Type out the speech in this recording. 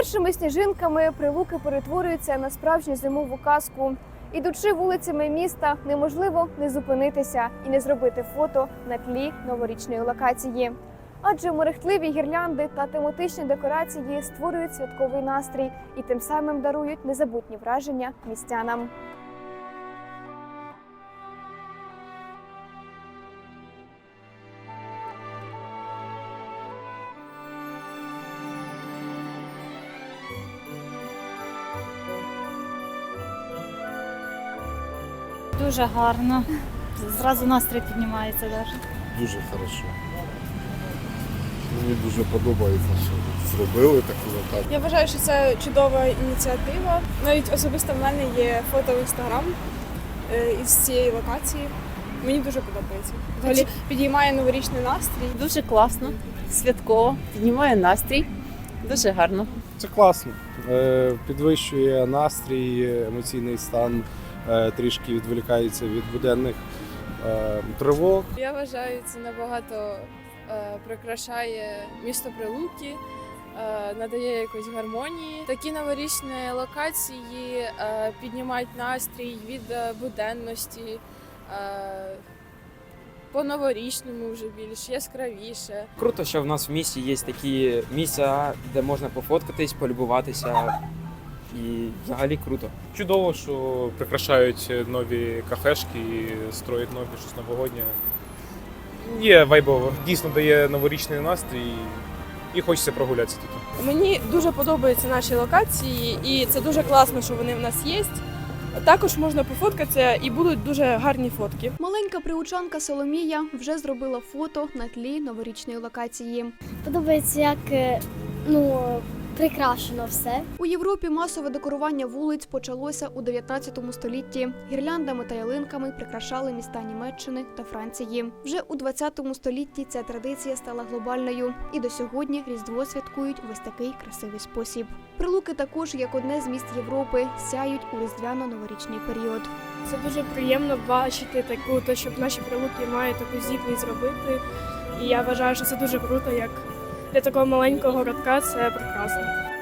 першими сніжинками прилуки перетворюються на справжню зимову казку. Ідучи вулицями міста, неможливо не зупинитися і не зробити фото на тлі новорічної локації. Адже мерехтливі гірлянди та тематичні декорації створюють святковий настрій і тим самим дарують незабутні враження містянам. Дуже гарно. Зразу настрій піднімається навіть. Дуже хорошо. Мені дуже подобається, що зробили таку локацію. Я вважаю, що це чудова ініціатива. Навіть особисто в мене є фото в інстаграм е, із цієї локації. Мені дуже подобається. Взагалі підіймає новорічний настрій. Дуже класно, святково, піднімає настрій. Дуже гарно. Це класно. Е, Підвищує настрій, емоційний стан, е, трішки відволікається від буденних е, тривог. Я вважаю, це набагато прикрашає місто Прилуки, надає якоїсь гармонії. Такі новорічні локації піднімають настрій від буденності. Е, по новорічному вже більш яскравіше. Круто, що в нас в місті є такі місця, де можна пофоткатись, полюбуватися. І взагалі круто. Чудово, що прикрашають нові кафешки, і строять нові щось новогоднє. Є вайбово. Дійсно дає новорічний настрій і хочеться прогулятися тут. Мені дуже подобаються наші локації, і це дуже класно, що вони в нас є. Також можна пофоткатися і будуть дуже гарні фотки. Маленька приучанка Соломія вже зробила фото на тлі новорічної локації. Подобається, як е, ну, прикрашено все. У Європі масове декорування вулиць почалося у 19 столітті. Гірляндами та ялинками прикрашали міста Німеччини та Франції. Вже у 20 столітті ця традиція стала глобальною, і до сьогодні Різдво святкують в ось такий красивий спосіб. Прилуки також, як одне з міст Європи, сяють у різдвяно-новорічний період. Це дуже приємно бачити таку, то щоб наші прилуки мають таку здібність зробити. І я вважаю, що це дуже круто, як для такого маленького городка це прекрасно.